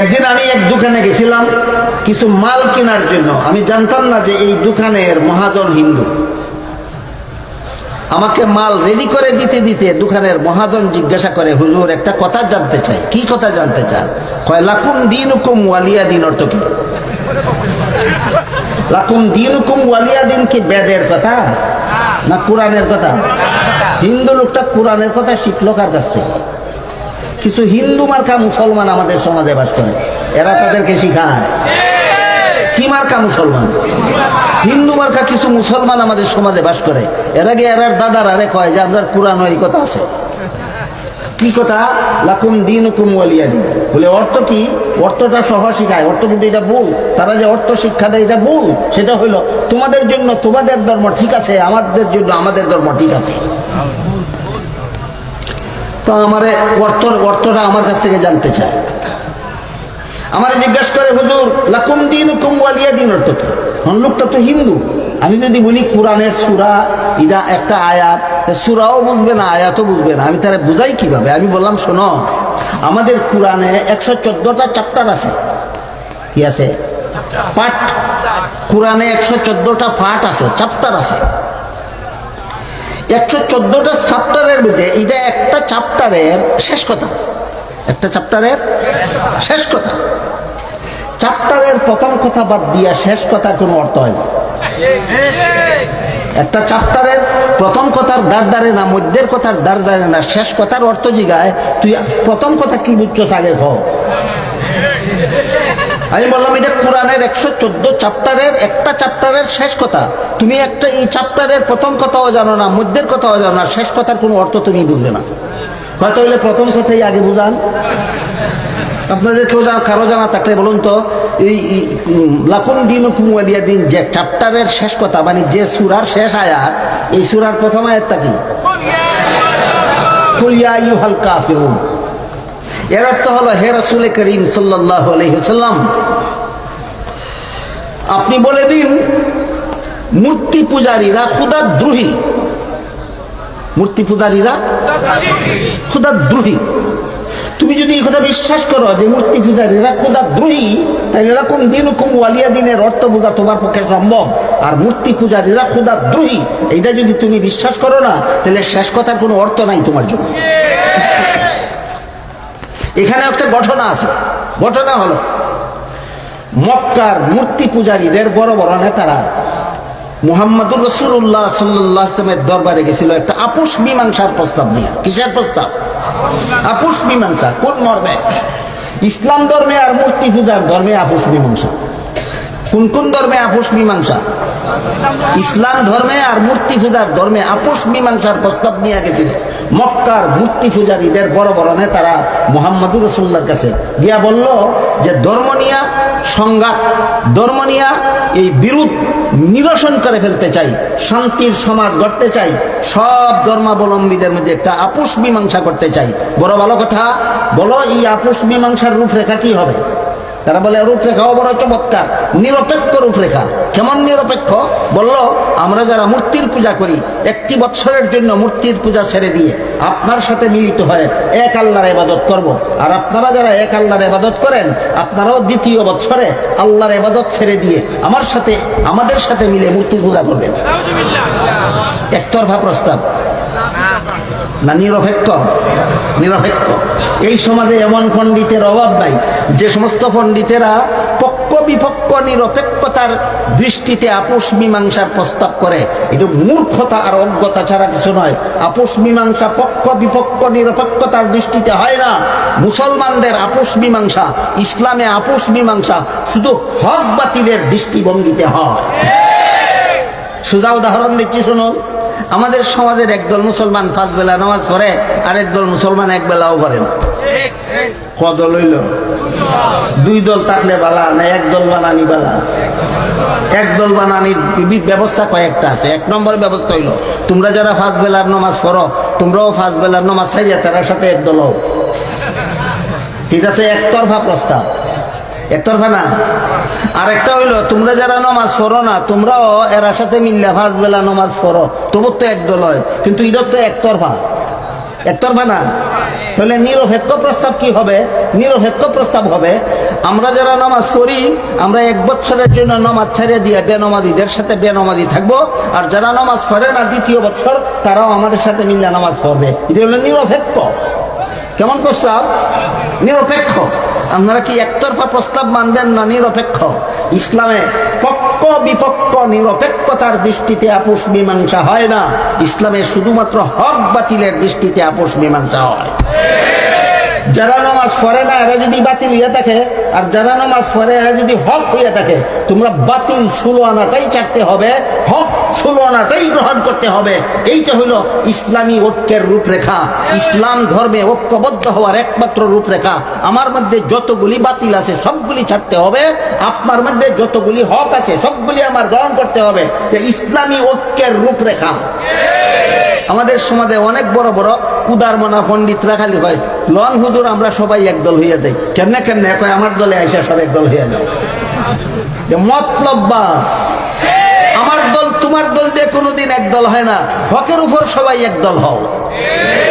একদিন আমি এক দোকানে গেছিলাম কিছু মাল কেনার জন্য। আমি জানতাম না যে এই দোকানের মহাজন হিন্দু। আমাকে মাল রেডি করে দিতে দিতে দোকানের মহাজন জিজ্ঞাসা করে, হুজুর, একটা কথা জানতে চাই। কি কথা জানতে চান? কয়, লাকুম দিন হুকুম ওয়ালিয়া দিন অর্থ কি? লাকুম দিন হুকুম ওয়ালিয়া দিন কি বেদের কথা না কোরআনের কথা? হিন্দু লোকটা কোরআনের কথা শিখলো কার কাছ থেকে? কিছু হিন্দু মার্কা মুসলমান আমাদের সমাজে বাস করে। এরা তাদেরকে শিখায়। কি মার্কা মুসলমান? হিন্দু মার্কা কিছু মুসলমান আমাদের সমাজে বাস করে। এর আগে এরার দাদার আরে কয় যে আমরা কোরআন এই কথা আছে। কি কথা? লাকুম দিন হুকুম ওয়ালিয়া দিন। বলে, অর্থ কি? অর্থটা সহ শিখায়। অর্থ কিন্তু এটা ভুল। তারা যে অর্থ শিক্ষা দেয়, এটা ভুল। সেটা হইল তোমাদের জন্য তোমাদের ধর্ম ঠিক আছে, আমাদের জন্য আমাদের ধর্ম ঠিক আছে। তো আমার অর্থ অর্থটা আমার কাছ থেকে জানতে চায়। আমার জিজ্ঞেস করে হুজুর লাকুম দিন হুকুম ওয়ালিয়া দিন অর্থ কি? লোকটা তো হিন্দু। আমি যদি বলি কোরআনের সুরা ইরা একটা আয়াত সুরাও বুঝবে না আয়াতও বুঝবে না। আমি তারা বুঝাই কীভাবে? আমি বললাম শোনো আমাদের কোরআনে একশো চোদ্দটা চ্যাপ্টার আছে। কি আছে। পাঠ। কোরআনে একশো চোদ্দটা পাঠ আছে চ্যাপ্টার আছে। একশো চোদ্দটা চ্যাপ্টারের মধ্যে এটা একটা চ্যাপ্টারের শেষ কথা। একটা চ্যাপ্টারের শেষ কথা। চ্যাপ্টারের প্রথম কথা বাদ দিয়া শেষ কথার কোনো অর্থ হয় না। একটা চ্যাপ্টারের প্রথম কথার দাঁড় দাঁড়ে না, মধ্যের কথার দাঁড় দাঁড়ে না, শেষ কথার অর্থ জিগায়, তুই প্রথম কথা কি বুঝছ আগে হ আমি বললাম, এটা কোরআনের একশো চোদ্দ চ্যাপ্টারের একটা চ্যাপ্টারের শেষ কথা। তুমি একটা এই চ্যাপ্টারের প্রথম কথাও জানো না, মধ্যের কথাও জানো না। শেষ কথার কোনো অর্থ তুমি বুঝবে না। হয়তো হইলে প্রথম কথাই আগে বুঝান। আপনাদের কেউ জানা কারও জানা থাকলে বলুন তো, এই লাকুন দিন কুমুয়ালিয়া দিন যে চ্যাপ্টারের শেষ কথা মানে যে সুরার শেষ আয়াত, এই সুরার প্রথম আয়াতটা কি? কুলিয়া ইউহাল কাফিরুন। এর অর্থ হলো, হে রসুল করিম আলহিহাল্লাম আপনি বলে দিন, মূর্তি পূজারীরা খুদা দ্রোহী মূর্তি পূজারীরা খুদা দ্রোহী তুমি যদি এই কথা বিশ্বাস করো যে মূর্তি পূজারীরা খুদা দ্রোহী তাহলে এরকম দিন ওয়ালিয়া দিনের অর্থ বোঝা তোমার পক্ষে সম্ভব। আর মূর্তি পূজারীরা খুদা দ্রোহী এইটা যদি তুমি বিশ্বাস করো না, তাহলে শেষ কথার কোনো অর্থ নাই তোমার জন্য। এখানে একটা ঘটনা আছে। ঘটনা হলো, মক্কার মূর্তি পূজারীদের বড় বড় নেতারা মুহাম্মদুর রসুল্লাহ সাল্লাহ আসলামের দরবারে গেছিল একটা আপোষ মীমাংসার প্রস্তাব নিয়ে। কিসের প্রস্তাব? আপোষ মীমাংসা। কোন মর্মে ইসলাম ধর্মে আর মূর্তি পূজার ধর্মে আপোষ মীমাংসা। কোন কোন ধর্মে আপোষ মীমাংসা? ইসলাম ধর্মে আর মূর্তি পূজার ধর্মে আপোষ মীমাংসার প্রস্তাব নিয়ে গেছিল। মক্কার মূর্তি পূজারীদের বড় বড় নেতারা মোহাম্মদুর রসুল্লার কাছে গিয়া বলল যে ধর্ম নিয়া সংঘাত, ধর্ম নিয়া এই বিরোধ নিরসন করে ফেলতে চাই, শান্তির সমাজ গড়তে চাই, সব ধর্মাবলম্বীদের মধ্যে একটা আপোষ মীমাংসা করতে চাই। বড় ভালো কথা, বলো এই আপোষ মীমাংসার রূপরেখা কি হবে? তারা বলে রূপরেখাও বড় চমৎকার নিরপেক্ষ রূপরেখা। কেমন নিরপেক্ষ? বলল, আমরা যারা মূর্তির পূজা করি, একটি বছরের জন্য মূর্তির পূজা ছেড়ে দিয়ে আপনার সাথে মিলিত হয়ে এক আল্লাহর এবাদত করব। আর আপনারা যারা এক আল্লাহর এবাদত করেন, আপনারাও দ্বিতীয় বছরে আল্লাহর এবাদত ছেড়ে দিয়ে আমার সাথে, আমাদের সাথে মিলে মূর্তি পূজা করবেন। একতরফা প্রস্তাব। না নিরপেক্ষ? নিরপেক্ষ। এই সমাজে এমন পণ্ডিতের অভাব নাই। যে সমস্ত পণ্ডিতেরা পক্ষ বিপক্ষ নিরপেক্ষতার দৃষ্টিতে আপোষ মীমাংসার প্রস্তাব করে। এটা মূর্খতা আর অজ্ঞতা ছাড়া কিছু নয়। আপোষ মীমাংসা পক্ষ বিপক্ষ নিরপেক্ষতার দৃষ্টিতে হয় না। মুসলমানদের আপোষ মীমাংসা, ইসলামে আপোষ মীমাংসা শুধু হক বাতিলের দৃষ্টিভঙ্গিতে হয়। সোজা উদাহরণ দিচ্ছি, শুনুন। আমাদের সমাজের একদল মুসলমান পাঁচ বেলা নামাজ পড়ে আর একদল মুসলমান এক বেলাও করে না। কদল হইল? দুই দল থাকলে বালা, না এক দল বানানি বালা? এক দল বানানির বিবিধ ব্যবস্থা কয়েকটা আছে। এক নম্বর ব্যবস্থা হইল, তোমরা যারা ফাঁস বেলার নামাজ পড়ো, তোমরাও ফাঁস বেলার নামাজ ছাড়িয়া তার সাথে এক দল হও। এটা তো একতরফা প্রস্তাব। একতরফা না? আর একটা হইল, তোমরা যারা নমাজ পড়ো না, তোমরাও এর সাথে মিললে ফাঁস বেলা নমাজ পড়ো। তবু তো একদল হয়, কিন্তু এটা তো একতরফা। একতরফা না? তাহলে নিরপেক্ষ প্রস্তাব কি হবে? নিরপেক্ষ প্রস্তাব হবে, আমরা যারা নামাজ পড়ি, আমরা এক বছরের জন্য নামাজ ছেড়ে দিয়ে বেনমাদিদের সাথে বেনমাদি থাকব, আর যারা নামাজ পড়ে না, দ্বিতীয় বছর তারাও আমাদের সাথে মিলে নামাজ পড়বে। এটা হলো নিরপেক্ষ। কেমন প্রস্তাব? নিরপেক্ষ। আপনারা কি একতরফা প্রস্তাব মানবেন না? নিরপেক্ষ। ইসলামে পক্ষ বিপক্ষ নিরপেক্ষতার দৃষ্টিতে আপোষ মীমাংসা হয় না। ইসলামে শুধুমাত্র হক বাতিলের দৃষ্টিতে আপোষ মীমাংসা হয়। যারা নামাজ পড়ে না, এরা যদি বাতিল হয়ে থাকে আর যারা নামাজ পড়ে, এরা যদি হক হইয়া থাকে, তোমরা বাতিল ষোলো আনাটাই হবে, হক ষোলো আনাটাই গ্রহণ করতে হবে। এইটা হলো ইসলামী ঐক্যের রূপরেখা। ইসলাম ধর্মে ঐক্যবদ্ধ হওয়ার একমাত্র রূপরেখা। আমার মধ্যে যতগুলি বাতিল আছে, সবগুলি ছাড়তে হবে। আপনার মধ্যে যতগুলি হক আছে, সবগুলি আমার গ্রহণ করতে হবে। ইসলামী ঐক্যের রূপরেখা। আমাদের সমাজে অনেক বড় বড় উদারমনা পণ্ডিতরা খালি কয় লন হুজুর, আমরা সবাই একদল হইয়া যাই। কেমনে কেমনে? কয়, আমার দলে আইসা সব একদল হইয়া যায় মতলব বাস। আমার দল, তোমার দল দিয়ে কোনোদিন একদল হয় না। হকের উপর সবাই একদল হও।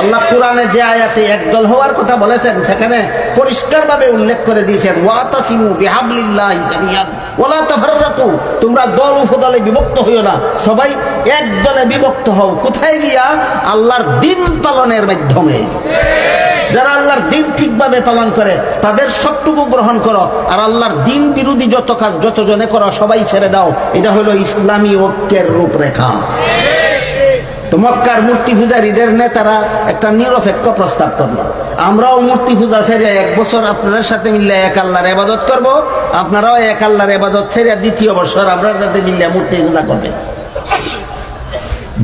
আল্লাহ কোরআনে যে আয়াতে একদল হওয়ার কথা বলেছেন, সেখানে পরিষ্কারভাবে উল্লেখ করে দিয়েছেন ওয়াতাসিমু বিহাবলিল্লাহি জামিয়ান ওয়ালা তাফাররাকু, তোমরা দল উপদলে বিভক্ত হইও না। সবাই এক দলে বিভক্ত হও। কোথায় গিয়া? আল্লাহর দিন পালনের মাধ্যমে। যারা আল্লাহর দিন ঠিকভাবে পালন করে, তাদের সবটুকু গ্রহণ করো। আর আল্লাহর দিন বিরোধী যত কাজ যত জনে করো, সবাই ছেড়ে দাও। এটা হলো ইসলামী ঐক্যের রূপরেখা। তো মক্কার মূর্তি পূজারীদের নেতারা একটা নিরপেক্ষ প্রস্তাব করল। আমরাও মূর্তি পূজা ছেড়ে এক বছর আপনাদের সাথে মিললে এক আল্লাহর এবাদত করব, আপনারাও এক আল্লাহর এবাদত ছেড়ে দ্বিতীয় বছর আপনার সাথে মিললে মূর্তি পূজা করবেন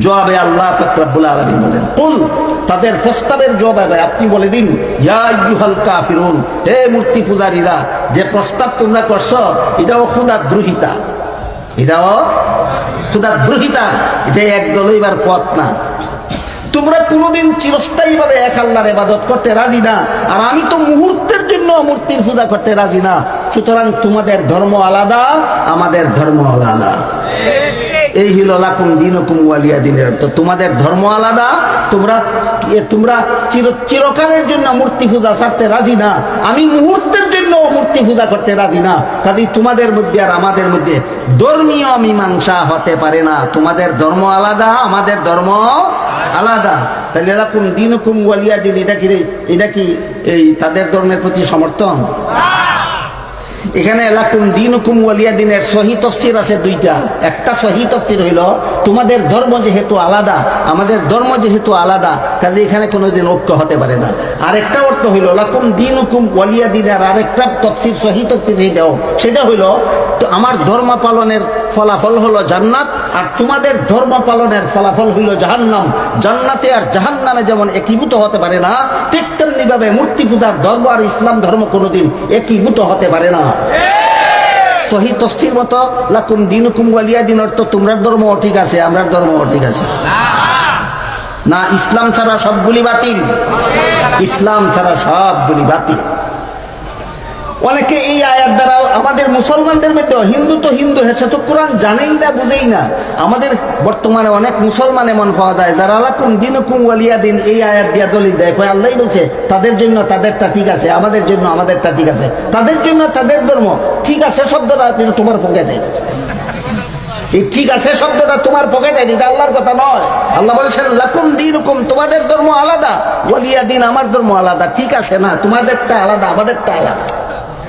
জবাবে আল্লাহ ফাকরাবুল আলমিন বলেন, কুল তাদের প্রস্তাবের জবাবে আপনি বলে দিন কাফিরুন হে মূর্তি পূজারীরা, যে প্রস্তাব তোমরা করছ, এটাও খুদা দ্রোহিতা। এটা একদল এবার পথ না। তোমরা কোনোদিন এক আল্লাহর করতে রাজি না, আর আমি তো মুহূর্তের জন্য মূর্তির পূজা করতে রাজি না। সুতরাং তোমাদের ধর্ম আলাদা, আমাদের ধর্ম আলাদা। এই হইল লাকুম দিন ওয়ালিয়া দিনের অর্থ। তোমাদের ধর্ম আলাদা, তোমরা তোমরা চির, চিরকালের জন্য মূর্তি পূজা ছাড়তে রাজি না। আমি মুহূর্তের জন্য মূর্তি পূজা করতে রাজি না? কাজেই তোমাদের মধ্যে আর আমাদের মধ্যে ধর্মীয় মীমাংসা হতে পারে না। তোমাদের ধর্ম আলাদা, আমাদের ধর্ম আলাদা। তাহলে কোন দিন কুম দিন, এটা কি এটা কি এই তাদের ধর্মের প্রতি সমর্থন? এখানে এলাকুম দিন হুকুম ওয়ালিয়া দিনের সহি তফসির আছে দুইটা। একটা সহি তফসির হইল, তোমাদের ধর্ম যেহেতু আলাদা, আমাদের ধর্ম যেহেতু আলাদা কাজে এখানে কোনোদিন ঐক্য হতে পারে না। আরেকটা অর্থ হইল, লাকুম দিন হুকুম ওয়ালিয়া দিনের আরেকটা তফসির, সহি তফসির সেটা হইল, তো আমার ধর্ম পালনের ফলাফল হলো জান্নাত আর তোমাদের ধর্ম পালনের ফলাফল হইল জাহান্নাম। জান্নাতে আর জাহান্নামে যেমন একীভূত হতে পারে না, ঠিক তেমনি ভাবে মূর্তি পূজার ধর্ম আর ইসলাম ধর্ম কোনোদিন একীভূত হতে পারে না। মতো দিন হুকুম ওয়ালিয়া দিন অর্থ তোমরার ধর্ম ঠিক আছে, আমরার ধর্ম ঠিক আছে। না, ইসলাম ছাড়া সবগুলি বাতিল। ইসলাম ছাড়া সবগুলি বাতিল। অনেকে এই আয়াত দ্বারা আমাদের মুসলমানদের মধ্যে হিন্দু তো হিন্দু হেছে তো কোরআন জানেই না, বুঝেই না। আমাদের বর্তমানে অনেক মুসলমান এমন পাওয়া যায়, যারা আলাকুম দিন হুকুম ওয়ালিয়া দিন এই আয়াত দিয়া দলিল দেয়। কয় আল্লাহ বলছে, তাদের জন্য তাদেরটা ঠিক আছে, আমাদের জন্য আমাদেরটা ঠিক আছে। তাদের জন্য তাদের ধর্ম, ঠিক আছে শব্দটা কিন্তু তোমার পকেটে এই ঠিক আছে শব্দটা তোমার পকেটে এটা আল্লাহর কথা নয়। আল্লাহ বলেছেন, লাকুম দিন হুকুম তোমাদের ধর্ম আলাদা বলিয়া দিন আমার ধর্ম আলাদা, ঠিক আছে না, তোমাদেরটা আলাদা, আমাদেরটা আলাদা।